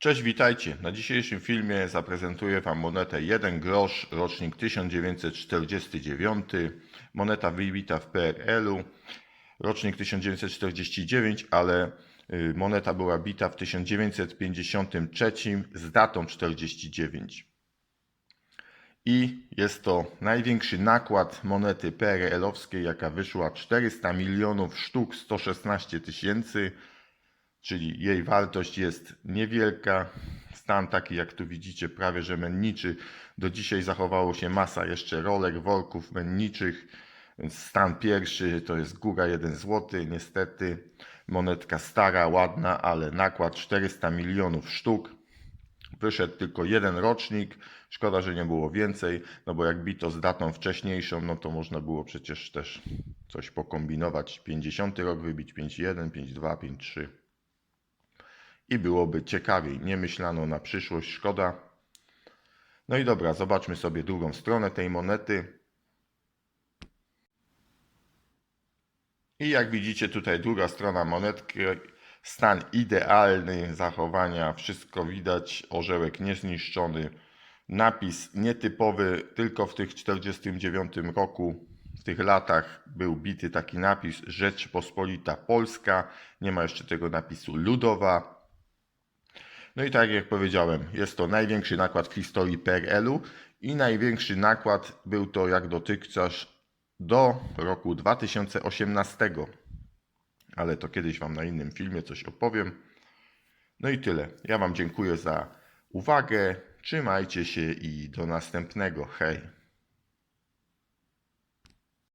Cześć, witajcie. Na dzisiejszym filmie zaprezentuję Wam monetę 1 grosz, rocznik 1949. Moneta wybita w PRL-u, rocznik 1949, ale y, moneta była bita w 1953 z datą 49. I jest to największy nakład monety PRL-owskiej, jaka wyszła 400 milionów sztuk 116 tysięcy czyli jej wartość jest niewielka. Stan taki, jak tu widzicie, prawie że menniczy. Do dzisiaj zachowało się masa jeszcze rolek, worków menniczych. Stan pierwszy to jest góra 1 zł, niestety. Monetka stara, ładna, ale nakład 400 milionów sztuk. Wyszedł tylko jeden rocznik. Szkoda, że nie było więcej, no bo jak bito z datą wcześniejszą, no to można było przecież też coś pokombinować. 50 rok wybić 5.1, 5.2, 5.3 i byłoby ciekawiej. Nie myślano na przyszłość, szkoda. No i dobra, zobaczmy sobie drugą stronę tej monety. I jak widzicie tutaj druga strona monetki, stan idealny zachowania, wszystko widać, orzełek niezniszczony, napis nietypowy, tylko w tych 49 roku, w tych latach był bity taki napis Rzeczpospolita Polska, nie ma jeszcze tego napisu Ludowa, no i tak jak powiedziałem, jest to największy nakład w historii PRL-u i największy nakład był to jak dotychczas do roku 2018. Ale to kiedyś Wam na innym filmie coś opowiem. No i tyle. Ja Wam dziękuję za uwagę. Trzymajcie się i do następnego. Hej.